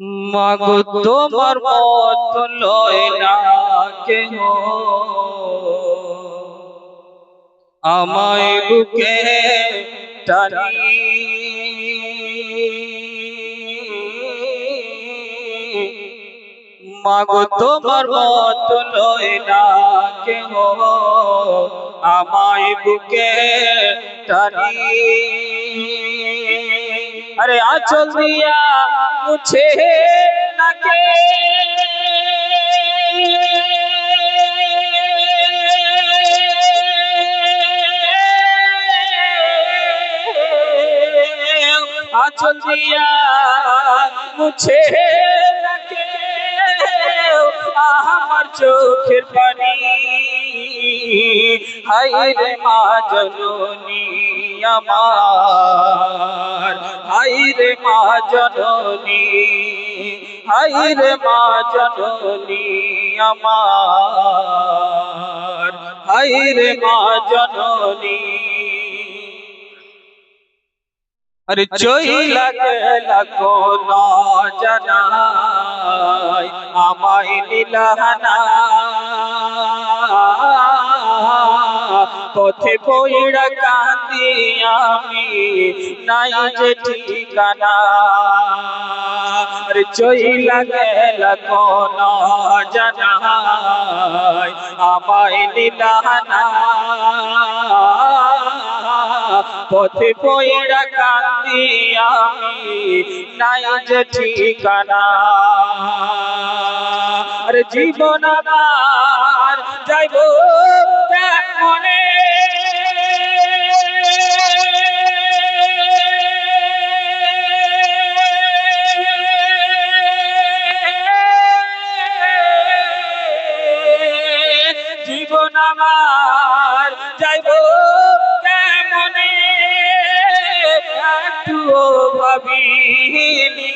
মাগো, তোমার মত লয় না কেহ। আমায় বুকে টানি মাগো, তোমার মত লয় না কেহ। আমায় বুকে টানি আরে আচল দিয়া মুছে নাকে। আচল মুছে আমার চোখের পানি। হাই রে মা জননী আমার। হাই রে মা জননী হাই রে মা জননী আমার হাই রে মা জননী। আরে চইলা গেলা কোন জানাই আমায় নিলানা পথে বইড়া কান্দি আমি, নাই যে ঠিকানা। চইলা গেলা কোন জানাই, আমায় নিলানা পথে পয়রা কান্দি আমি, নাই যে ঠিকানা। আরে জীবন আমার যাইব মনে আমার যাইব কেমনে? একটুও ভাবিনি।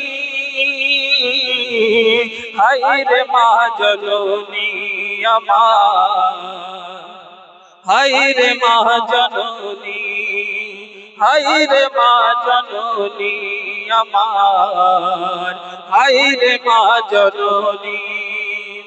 হাই রে মা জননী আমার। হাই রে মা জননী হাই রে মা জননী আমার। হাই রে মা জননী।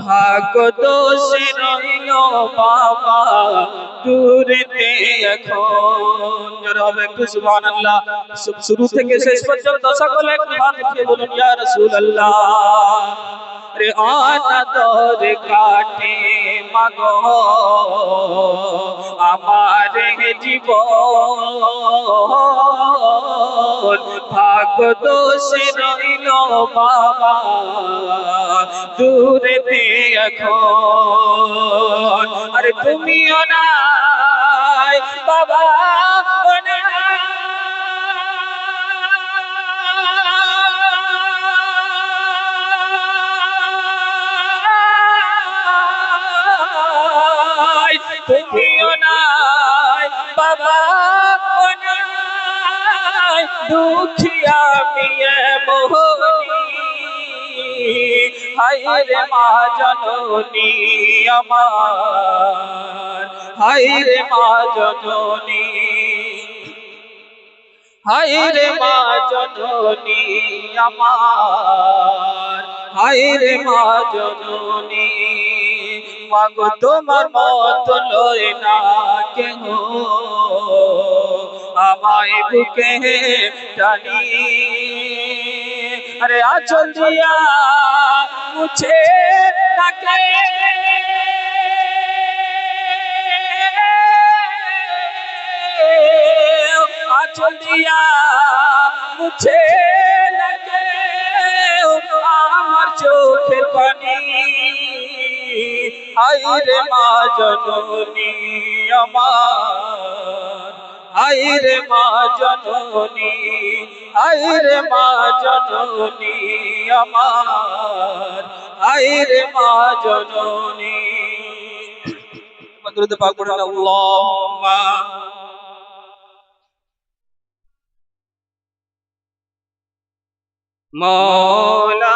ভাগ দোষে রইল বাবা, দূরেতে এখন। রবে একটু, সুবহানাল্লাহ। শুরু থেকে শেষ পর্যন্ত সকলে একটু হাত উঠিয়ে বলুন, ইয়া রাসূলুল্লাহ। রে অনাদর কাটে মাগো, আমার জীবন ভাগ দোষে রইল বাবা দূরেতে এখন। আরে তুমিও নাই বাবা তুমিও নাই। নাই দুঃখিয়া মিয়ে মোহনী হাই রে মা জননী আমার। হাই রে মা জননী। হাই রে মা জননী আমার। হাই রে মা জননী। মাগো, তোমার মত লয় না কেহ। আমায় বুকে টানি আরে আচল দিয়া মুছে তাকে। আচল দিয়া মুছে আমার চোখের পানি। হাই রে মা জননী আমার। হাই রে মা জননী হাই রে মা জননী আমার হাই রে মা জননী। পাক পড়েন আল্লাহুম্মা। মৌলা